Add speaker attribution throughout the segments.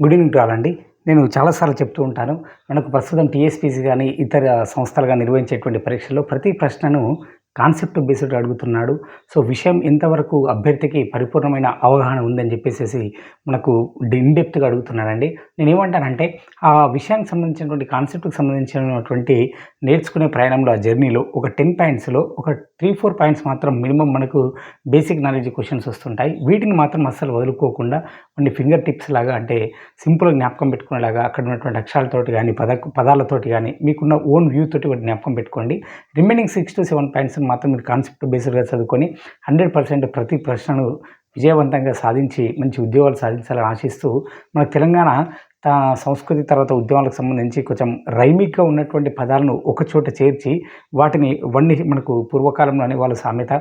Speaker 1: Good evening to all అండి. నేను చాలాసార్లు చెప్తూ ఉంటాను మనకు ప్రస్తుతం టీఎస్పీసీ కానీ ఇతర సంస్థలుగా నిర్వహించేటువంటి పరీక్షల్లో ప్రతి ప్రశ్నను కాన్సెప్ట్ బేస్డ్ అడుగుతున్నాడు. సో విషయం ఎంతవరకు అభ్యర్థికి పరిపూర్ణమైన అవగాహన ఉందని చెప్పేసి మనకు ఇన్డెప్త్గా అడుగుతున్నాడండి నేను ఏమంటానంటే ఆ విషయానికి సంబంధించినటువంటి కాన్సెప్ట్కి సంబంధించినటువంటి నేర్చుకునే ప్రయాణంలో ఆ జర్నీలో ఒక టెన్ పాయింట్స్లో ఒక త్రీ ఫోర్ పాయింట్స్ మాత్రం మినిమం మనకు బేసిక్ నాలెడ్జ్ క్వశ్చన్స్ వస్తుంటాయి. వీటిని మాత్రం అస్సలు వదులుకోకుండా కొన్ని ఫింగర్ టిప్స్ లాగా అంటే సింపుల్ జ్ఞాపకం పెట్టుకునేలాగా అక్కడ ఉన్నటువంటి అక్షరాలతోటి కానీ పద పదాలతోటి కానీ మీకున్న ఓన్ వ్యూ తోటి వాటి జ్ఞాపకం పెట్టుకోండి. Remaining six to seven points మాత్రం మీరు కాన్సెప్ట్ బేస్డ్గా చదువుకొని హండ్రెడ్ పర్సెంట్ ప్రతి ప్రశ్నను విజయవంతంగా సాధించి మంచి ఉద్యోగాలు సాధించాలని ఆశిస్తూ మన తెలంగాణ తా సంస్కృతి తర్వాత ఉద్యమాలకు సంబంధించి కొంచెం రైమిక్గా ఉన్నటువంటి పదాలను ఒకచోట చేర్చి వాటిని వన్ని మనకు పూర్వకాలంలోనే వాళ్ళ సామెత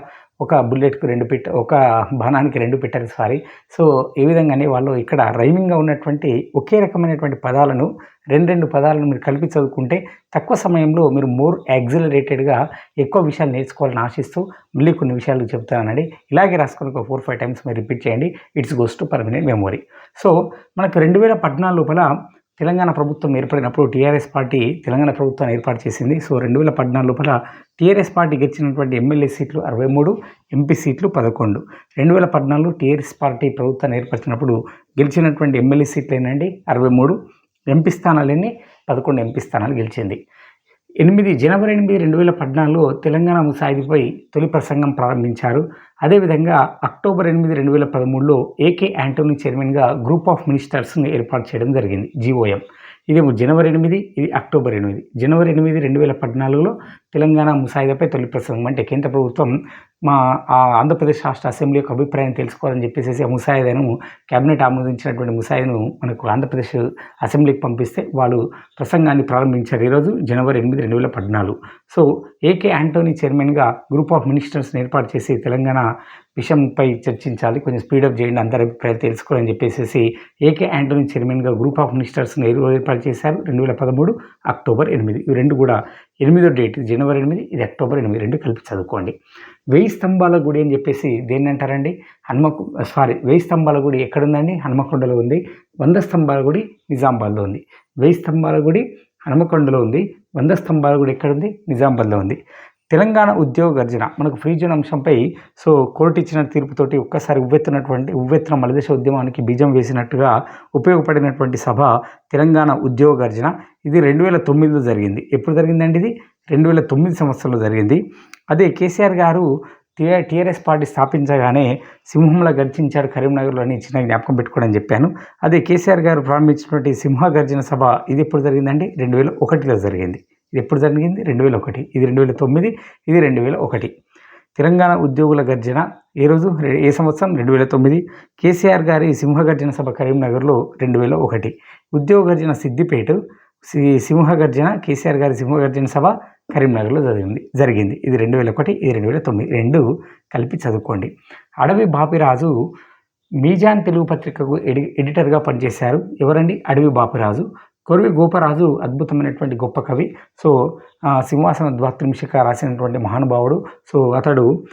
Speaker 1: ఒక బుల్లెట్కు రెండు పిట్ట ఒక బాణానికి రెండు పిట్టలు సారీ. సో ఈ విధంగానే వాళ్ళు ఇక్కడ రైమింగ్గా ఉన్నటువంటి ఒకే రకమైనటువంటి పదాలను రెండు రెండు పదాలను మీరు కలిపి చదువుకుంటే తక్కువ సమయంలో మీరు మోర్ యాక్సిలరేటెడ్గా ఎక్కువ విషయాలు నేర్చుకోవాలని ఆశిస్తూ మళ్ళీ కొన్ని విషయాలు చెప్తానండి ఇలాగే రాసుకొని ఒక ఫోర్ ఫైవ్ టైమ్స్ మీరు రిపీట్ చేయండి. It's goes to permanent memory. So మనకు రెండు వేల పద్నాలుగు లోపల తెలంగాణ ప్రభుత్వం ఏర్పడినప్పుడు టీఆర్ఎస్ పార్టీ తెలంగాణ ప్రభుత్వాన్ని ఏర్పాటు చేసింది. సో రెండు వేల పద్నాలుగు లోపల టీఆర్ఎస్ పార్టీ గెలిచినటువంటి ఎమ్మెల్యే సీట్లు అరవై మూడు ఎంపీ సీట్లు పదకొండు. రెండు వేల పద్నాలుగు టీఆర్ఎస్ పార్టీ ప్రభుత్వాన్ని ఏర్పరిచినప్పుడు గెలిచినటువంటి ఎమ్మెల్యే సీట్లు ఏంటండి అరవై మూడు. ఎంపీ స్థానాలన్నీ పదకొండు ఎంపీ స్థానాలు గెలిచింది. ఎనిమిది జనవరి ఎనిమిది రెండు వేల పద్నాలుగులో తెలంగాణ ముసాయిదీపై తొలి ప్రసంగం ప్రారంభించారు. అదేవిధంగా అక్టోబర్ ఎనిమిది రెండు వేల పదమూడులో ఏకే యాంటోనీ చైర్మన్గా గ్రూప్ ఆఫ్ మినిస్టర్స్ని ఏర్పాటు చేయడం జరిగింది జీఓఎం ఇది జనవరి ఎనిమిది ఇది అక్టోబర్ ఎనిమిది. జనవరి ఎనిమిది రెండు వేల పద్నాలుగులో తెలంగాణ ముసాయిదాపై తొలి ప్రసంగం. అంటే కేంద్ర ప్రభుత్వం మా ఆంధ్రప్రదేశ్ రాష్ట్ర అసెంబ్లీ యొక్క అభిప్రాయం తెలుసుకోవాలని చెప్పేసి ఆ ముసాయిదాను కేబినెట్ ఆమోదించినటువంటి ముసాయిదాను మనకు ఆంధ్రప్రదేశ్ అసెంబ్లీకి పంపిస్తే వాళ్ళు ప్రసంగాన్ని ప్రారంభించారు ఈరోజు జనవరి ఎనిమిది రెండు వేల పద్నాలుగు. సో ఏకే యాంటోనీ చైర్మన్గా గ్రూప్ ఆఫ్ మినిస్టర్స్ని ఏర్పాటు చేసి తెలంగాణ విషయంపై చర్చించాలి కొంచెం స్పీడప్ చేయండి అందరి అభిప్రాయాలు తెలుసుకోవాలని చెప్పేసి ఏకే యాంటోనీ చైర్మన్గా గ్రూప్ ఆఫ్ మినిస్టర్స్ని ఏర్పాటు చేశారు రెండు వేల పదమూడు అక్టోబర్ ఎనిమిది. ఇవి రెండు కూడా ఎనిమిదో డేట్ జనవరి ఎనిమిది ఇది అక్టోబర్ ఎనిమిది రెండు కలిపి చదువుకోండి. వెయ్యి స్తంభాల గుడి అని చెప్పేసి దేన్ని అంటారండి? హన్మకు సారీ వెయ్యి స్తంభాల గుడి ఎక్కడుందండి? హన్మకొండలో ఉంది. వంద స్తంభాల గుడి నిజామాబాద్లో ఉంది. వెయ్యి స్తంభాల గుడి హనుమకొండలో ఉంది. వంద స్తంభాల గుడి ఎక్కడుంది? నిజామాబాద్లో ఉంది. తెలంగాణ ఉద్యోగ గర్జన మనకు ఫ్రీ జోన్ అంశంపై సో కోర్టు ఇచ్చిన తీర్పుతోటి ఒక్కసారి ఉవ్వెత్తినటువంటి ఉవ్వెత్తిన మలదేశ ఉద్యమానికి బీజం వేసినట్టుగా ఉపయోగపడినటువంటి సభ తెలంగాణ ఉద్యోగ గర్జన. ఇది రెండు వేల తొమ్మిదిలో జరిగింది. ఎప్పుడు జరిగిందండి ఇది? రెండు వేల తొమ్మిది సంవత్సరంలో జరిగింది. అదే కేసీఆర్ గారు టీఆర్ఎస్ పార్టీ స్థాపించగానే సింహంలా గర్జించాడు కరీంనగర్లో అని చిన్న జ్ఞాపకం పెట్టుకోవడం చెప్పాను. అదే కేసీఆర్ గారు ప్రారంభించినటువంటి సింహ గర్జన సభ ఇది ఎప్పుడు జరిగిందండి? రెండు వేల ఒకటిలో జరిగింది. ఇది ఎప్పుడు జరిగింది? రెండు వేల ఒకటి. ఇది రెండు వేల తొమ్మిది. ఇది రెండు వేల ఒకటి. తెలంగాణ ఉద్యోగుల గర్జన ఏ రోజు? ఏ సంవత్సరం? రెండు వేల తొమ్మిది. కేసీఆర్ గారి సింహ గర్జన సభ కరీంనగర్లో రెండు వేల ఒకటి. ఉద్యోగ గర్జన సిద్దిపేట సింహ గర్జన కేసీఆర్ గారి సింహగర్జన సభ కరీంనగర్లో జరిగింది. జరిగింది. ఇది రెండు వేల ఒకటి. ఇది రెండు వేల తొమ్మిది. రెండు కలిపి చదువుకోండి. అడవి బాపిరాజు మీజాన్ తెలుగు పత్రికకు ఎడి ఎడిటర్గా పనిచేశారు. ఎవరండి? అడవి బాపిరాజు. కొరవి గోపరాజు అద్భుతమైనటువంటి గొప్ప కవి. సో సింహాసన ద్వాత్రింశిక రాసినటువంటి మహానుభావుడు. సో అతడు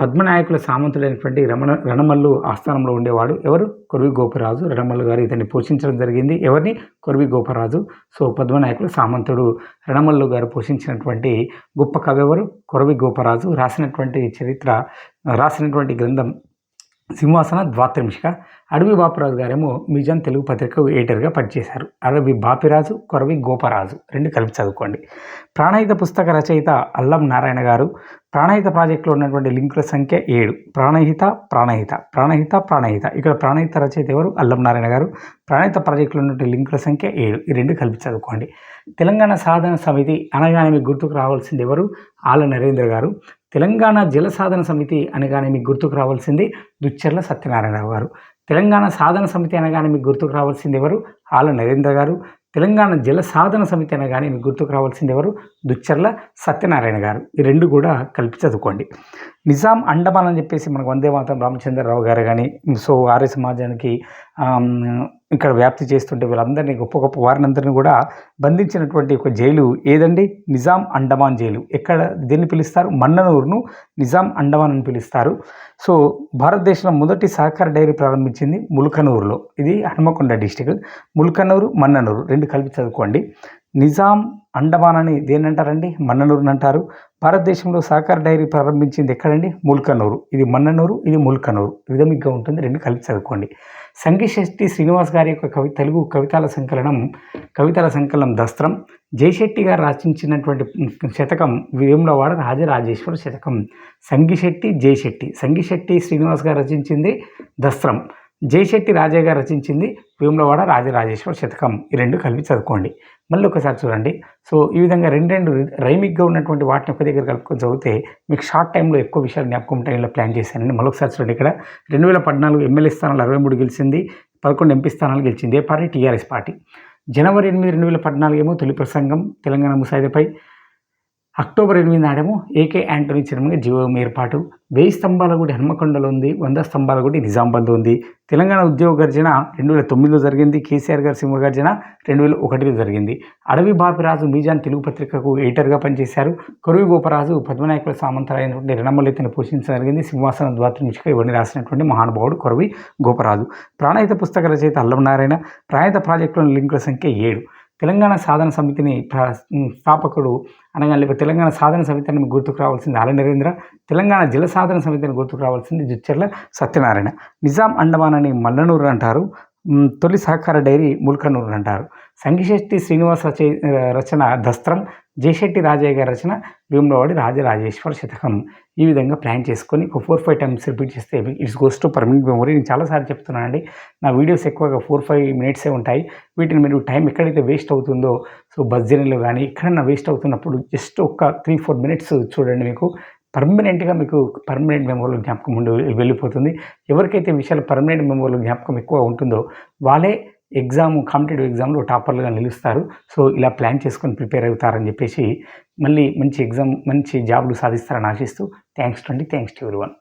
Speaker 1: పద్మనాయకుల సామంతుడైనటువంటి రమణ రణమల్లు ఆస్థానంలో ఉండేవాడు. ఎవరు? కొరువి గోపరాజు. రణమల్లు గారు ఇతన్ని పోషించడం జరిగింది. ఎవరిని? కొరవి గోపరాజు. సో పద్మనాయకుల సామంతుడు రణమల్లు గారు పోషించినటువంటి గొప్ప కవి ఎవరు? కొరవి గోపరాజు. రాసినటువంటి చరిత్ర రాసినటువంటి గ్రంథం సింహాసన ద్వాత్రింశిక అడవి బాపిరాజు గారేమో మిజాన్ తెలుగు పత్రిక ఎడిటర్గా పనిచేశారు. అడవి బాపిరాజు కొరవి గోపరాజు రెండు కలిపి చదువుకోండి. ప్రాణహిత పుస్తక రచయిత అల్లం నారాయణ గారు ప్రాణహిత ప్రాజెక్టులో ఉన్నటువంటి లింకుల సంఖ్య ఏడు. ప్రాణహిత ప్రాణహిత ప్రాణహిత ప్రాణహిత. ఇక్కడ ప్రాణహిత రచయిత ఎవరు? అల్లం నారాయణ గారు. ప్రాణహిత ప్రాజెక్టులో ఉన్నటువంటి లింకుల సంఖ్య ఏడు. ఈ రెండు కలిపి చదువుకోండి. తెలంగాణ సాధన సమితి అనగానే మీకు గుర్తుకు రావాల్సింది ఎవరు? ఆల నరేంద్ర గారు. తెలంగాణ జల సాధన సమితి అనగానే మీకు గుర్తుకు రావాల్సింది దుచ్చర్ల సత్యనారాయణరావు గారు. తెలంగాణ సాధన సమితి అనగానే మీకు గుర్తుకు రావాల్సింది ఎవరు? ఆల నరేంద్ర గారు. తెలంగాణ జల సాధన సమితి అనగానే మీకు గుర్తుకు రావాల్సింది ఎవరు? దుచ్చర్ల సత్యనారాయణ గారు. ఈ రెండు కూడా కలిపి చదువుకోండి. నిజాం అండమాన్ అని చెప్పేసి మనకు వందే మాతం రామచంద్రరావు గారు కానీ సో ఆర్య సమాజానికి ఇక్కడ వ్యాప్తి చేస్తుంటే వీళ్ళందరినీ గొప్ప గొప్ప వారినందరినీ కూడా బంధించినటువంటి ఒక జైలు ఏదండి? నిజాం అండమాన్ జైలు. ఎక్కడ దీన్ని పిలుస్తారు? మన్ననూరును నిజాం అండమాన్ అని పిలుస్తారు. సో భారతదేశంలో మొదటి సహకార డైరీ ప్రారంభించింది ముల్కనూరులో. ఇది హనుమకొండ డిస్టిక్. ముల్కనూరు మన్ననూరు రెండు కలిపి చదువుకోండి. నిజాం అండమాన్ అని దేని అంటారండి మన్ననూరుని అంటారు భారతదేశంలో సహకార డైరీ ప్రారంభించింది ఎక్కడండి? ముల్కనూరు. ఇది మన్ననూరు ఇది ముల్కనూరు. విధమిగ్గా ఉంటుంది. రెండు కలిపి చదువుకోండి. సంగిశెట్టి శ్రీనివాస్ గారి యొక్క కవి తెలుగు కవితల సంకలనం కవితల సంకలనం దస్త్రం. జయశెట్టి గారు రచించినటువంటి శతకం వేములవాడ రాజరాజేశ్వర శతకం. సంగిశెట్టి జయశెట్టి. సంగిశెట్టి శ్రీనివాస్ గారు రచించింది దస్త్రం. జయశెట్టి రాజయ్య గారు రచించింది వేములవాడ రాజరాజేశ్వర శతకం. ఈ రెండు కలిపి చదువుకోండి. మళ్ళీ ఒకసారి చూడండి. సో ఈ విధంగా రెండు రెండు రైమిక్గా ఉన్నటువంటి వాటిని ఒక దగ్గర కలుపుకొని చదివితే మీకు షార్ట్ టైంలో ఎక్కువ విషయాలు జ్ఞాపకం టైంలో ప్లాన్ చేశానండి. మళ్ళీ ఒకసారి చూడండి ఇక్కడ. రెండు వేల పద్నాలుగు ఎమ్మెల్యే స్థానాలు అరవై మూడు గెలిచింది పదకొండు ఎంపీ స్థానాలు గెలిచింది. ఏ పార్టీ? TRS party. జనవరి ఎనిమిది రెండు వేల పద్నాలుగు ఏమో తొలి ప్రసంగం తెలంగాణ ముసాయిదాపై. అక్టోబర్ ఎనిమిది నాడేమో ఏకే యాంటోనీ చైర్మన్గా జీవం ఏర్పాటు. వెయ్యి స్తంభాల గుడి హనుమకొండలో ఉంది వంద స్తంభాల గుడి నిజామాబాద్లో ఉంది. తెలంగాణ ఉద్యోగ గర్జన రెండు వేల తొమ్మిదిలో జరిగింది కేసీఆర్ గారి సింహ గర్జన రెండు వేల ఒకటిలో జరిగింది. అడవి బాపిరాజు మీజాన్ తెలుగు పత్రికకు ఎడిటర్గా పనిచేశారు. కరువి గోపరాజు పద్మనాయకుల సామంతరాయనటువంటి రణమల్లితను పోషించడం జరిగింది. సింహాసనం నుంచి ఇవన్నీ రాసినటువంటి మహానుభావుడు కరువి గోపరాజు. ప్రాణాయిత పుస్తక రచయిత అల్లం నారాయణ ప్రాణాయిత ప్రాజెక్టులోని లింకుల సంఖ్య ఏడు. తెలంగాణ సాధన సమితిని స్థాపకుడు అనగా లేకపోతే తెలంగాణ సాధన సమితిని గుర్తుకు రావాల్సింది ఆల నరేంద్ర తెలంగాణ జల సాధన సమితిని గుర్తుకు రావాల్సింది జుచ్చర్ల సత్యనారాయణ. నిజాం అండమాన్ అని మల్లనూరు అంటారు తొలి సహకార డైరీ ముల్కనూరు అంటారు. సంగిశెట్టి శ్రీనివాస రచన దస్త్రం జయశెట్టి రాజయ్య గారి రచన భీమలవాడి రాజరాజేశ్వర శతకం. ఈ విధంగా ప్లాన్ చేసుకొని ఒక ఫోర్ ఫైవ్ టైమ్స్ రిపీట్ చేస్తే it's goes to permanent memory. నేను చాలాసార్లు చెప్తున్నానండి నా వీడియోస్ ఎక్కువగా ఫోర్ ఫైవ్ మినిట్సే ఉంటాయి. వీటిని మీరు టైం ఎక్కడైతే వేస్ట్ అవుతుందో సో బస్ జర్నీలో కానీ ఎక్కడన్నా వేస్ట్ అవుతున్నప్పుడు జస్ట్ ఒక త్రీ ఫోర్ మినిట్స్ చూడండి మీకు. పర్మనెంట్గా మీకు పర్మనెంట్ మెమోరీలో జ్ఞాపకం ఉండి వెళ్ళిపోతుంది. ఎవరికైతే విషయాలు పర్మనెంట్ మెమోరీలో జ్ఞాపకం ఎక్కువ ఉంటుందో వాళ్ళే ఎగ్జామ్ కాంపిటేటివ్ ఎగ్జామ్లో టాపర్లుగా నిలుస్తారు. సో ఇలా ప్లాన్ చేసుకొని ప్రిపేర్ అవుతారని చెప్పేసి మళ్ళీ మంచి ఎగ్జామ్ మంచి జాబ్లు సాధిస్తారని ఆశిస్తూ థ్యాంక్స్ అండి. థ్యాంక్స్ టు ఎవరి వన్